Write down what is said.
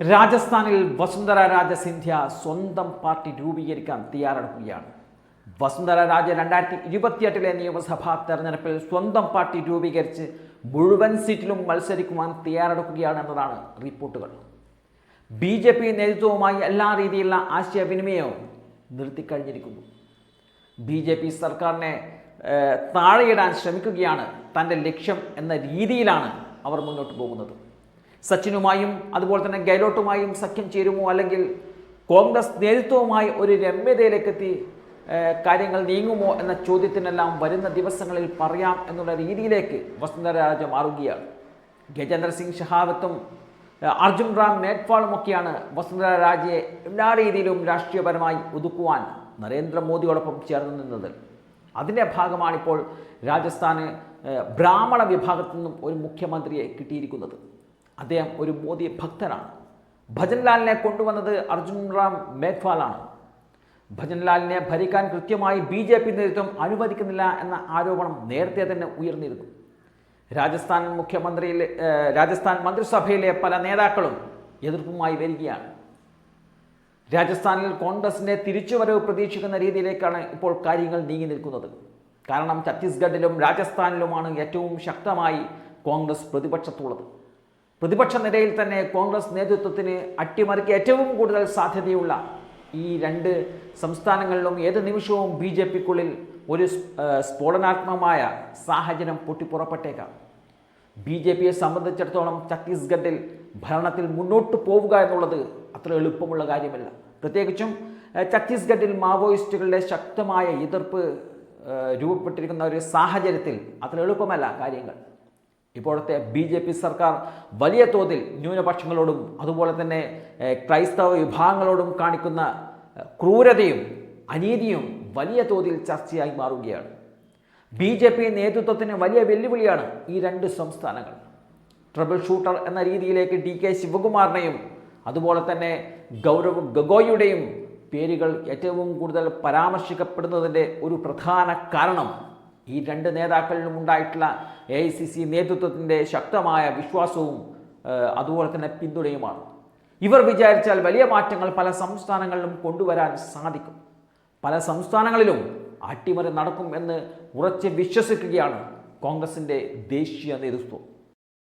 രാജസ്ഥാനിൽ വസുന്ധര രാജ സിന്ധ്യ സ്വന്തം പാർട്ടി രൂപീകരിക്കാൻ തയ്യാറെടുക്കുകയാണ്. വസുന്ധര രാജ രണ്ടായിരത്തി ഇരുപത്തിയെട്ടിലെ നിയമസഭാ തെരഞ്ഞെടുപ്പിൽ സ്വന്തം പാർട്ടി രൂപീകരിച്ച് മുഴുവൻ സീറ്റിലും മത്സരിക്കുവാൻ തയ്യാറെടുക്കുകയാണ് എന്നതാണ് റിപ്പോർട്ടുകൾ. ബി ജെ പി നേതൃത്വവുമായി എല്ലാ രീതിയിലുള്ള ആശയവിനിമയവും നിർത്തിക്കഴിഞ്ഞിരിക്കുന്നു. ബി ജെ പി സർക്കാരിനെ താഴെയിടാൻ ശ്രമിക്കുകയാണ് തന്റെ ലക്ഷ്യം എന്ന രീതിയിലാണ് അവർ മുന്നോട്ട് പോകുന്നത്. സച്ചിനുമായും അതുപോലെ തന്നെ ഗെഹ്ലോട്ടുമായും സഖ്യം ചേരുമോ അല്ലെങ്കിൽ കോൺഗ്രസ് നേതൃത്വവുമായി ഒരു രമ്യതയിലേക്കെത്തി കാര്യങ്ങൾ നീങ്ങുമോ എന്ന ചോദ്യത്തിനെല്ലാം വരുന്ന ദിവസങ്ങളിൽ പറയാം എന്നുള്ള രീതിയിലേക്ക് വസുന്ധരാജ മാറുകയാണ്. ഗജേന്ദ്ര സിംഗ് ഷഹാവത്തും അർജുൻ റാം മേഘ്വാളും ഒക്കെയാണ് വസുന്ധര രാജയെ എല്ലാ രീതിയിലും രാഷ്ട്രീയപരമായി ഒതുക്കുവാൻ നരേന്ദ്രമോദിയോടൊപ്പം ചേർന്ന് നിന്നത്. അതിന്റെ ഭാഗമാണിപ്പോൾ രാജസ്ഥാന് ബ്രാഹ്മണ വിഭാഗത്തു നിന്നും ഒരു മുഖ്യമന്ത്രിയെ കിട്ടിയിരിക്കുന്നത്. അദ്ദേഹം ഒരു മോദി ഭക്തനാണ് ഭജൻലാലിനെ കൊണ്ടുവന്നത് അർജുൻ റാം മേഘ്വാലാണ് ഭജൻലാലിനെ ഭരിക്കാൻ കൃത്യമായി ബി ജെ പി നേതൃത്വം അനുവദിക്കുന്നില്ല എന്ന ആരോപണം നേരത്തെ തന്നെ ഉയർന്നിരുന്നു. രാജസ്ഥാൻ മുഖ്യമന്ത്രിയിലെ രാജസ്ഥാൻ മന്ത്രിസഭയിലെ പല നേതാക്കളും എതിർപ്പുമായി വരികയാണ്. രാജസ്ഥാനിൽ കോൺഗ്രസിന്റെ തിരിച്ചുവരവ് പ്രതീക്ഷിക്കുന്ന രീതിയിലേക്കാണ് ഇപ്പോൾ കാര്യങ്ങൾ നീങ്ങി നിൽക്കുന്നത്. കാരണം ഛത്തീസ്ഗഡിലും രാജസ്ഥാനിലുമാണ് ഏറ്റവും ശക്തമായി കോൺഗ്രസ് പ്രതിപക്ഷത്തുള്ളത്. പ്രതിപക്ഷ നിരയിൽ തന്നെ കോൺഗ്രസ് നേതൃത്വത്തിന് അട്ടിമറിക്ക് ഏറ്റവും കൂടുതൽ സാധ്യതയുള്ള ഈ രണ്ട് സംസ്ഥാനങ്ങളിലും ഏത് നിമിഷവും ബി ജെ പിക്കുള്ളിൽ ഒരു സ്ഫോടനാത്മകമായ സാഹചര്യം പൊട്ടിപ്പുറപ്പെട്ടേക്കാം. ബി ജെ പിയെ സംബന്ധിച്ചിടത്തോളം ഛത്തീസ്ഗഡിൽ ഭരണത്തിൽ മുന്നോട്ട് പോവുക എന്നുള്ളത് അത്ര എളുപ്പമുള്ള കാര്യമല്ല. പ്രത്യേകിച്ചും ഛത്തീസ്ഗഡിൽ മാവോയിസ്റ്റുകളുടെ ശക്തമായ എതിർപ്പ് രൂപപ്പെട്ടിരിക്കുന്ന ഒരു സാഹചര്യത്തിൽ അത്ര എളുപ്പമല്ല കാര്യങ്ങൾ. ഇപ്പോഴത്തെ ബി ജെ പി സർക്കാർ വലിയ തോതിൽ ന്യൂനപക്ഷങ്ങളോടും അതുപോലെ തന്നെ ക്രൈസ്തവ വിഭാഗങ്ങളോടും കാണിക്കുന്ന ക്രൂരതയും അനീതിയും വലിയ തോതിൽ ചർച്ചയായി മാറുകയാണ്. ബി ജെ പി നേതൃത്വത്തിന് വലിയ വെല്ലുവിളിയാണ് ഈ രണ്ട് സംസ്ഥാനങ്ങൾ. ട്രബിൾ ഷൂട്ടർ എന്ന രീതിയിലേക്ക് ഡി കെ ശിവകുമാറിനെയും അതുപോലെ തന്നെ ഗൗരവ് ഗഗോയിയുടെയും പേരുകൾ ഏറ്റവും കൂടുതൽ പരാമർശിക്കപ്പെടുന്നതിന്റെ ഒരു പ്രധാന കാരണം ഈ രണ്ട് നേതാക്കളിലും ഉണ്ടായിട്ടുള്ള എ ഐ സി സി നേതൃത്വത്തിന്റെ ശക്തമായ വിശ്വാസവും അതുപോലെ തന്നെ പിന്തുണയുമാണ്. ഇവർ വിചാരിച്ചാൽ വലിയ മാറ്റങ്ങൾ പല സംസ്ഥാനങ്ങളിലും കൊണ്ടുവരാൻ സാധിക്കും. പല സംസ്ഥാനങ്ങളിലും അട്ടിമറി നടക്കും എന്ന് ഉറച്ച് വിശ്വസിക്കുകയാണ് കോൺഗ്രസിന്റെ ദേശീയ നേതൃത്വം.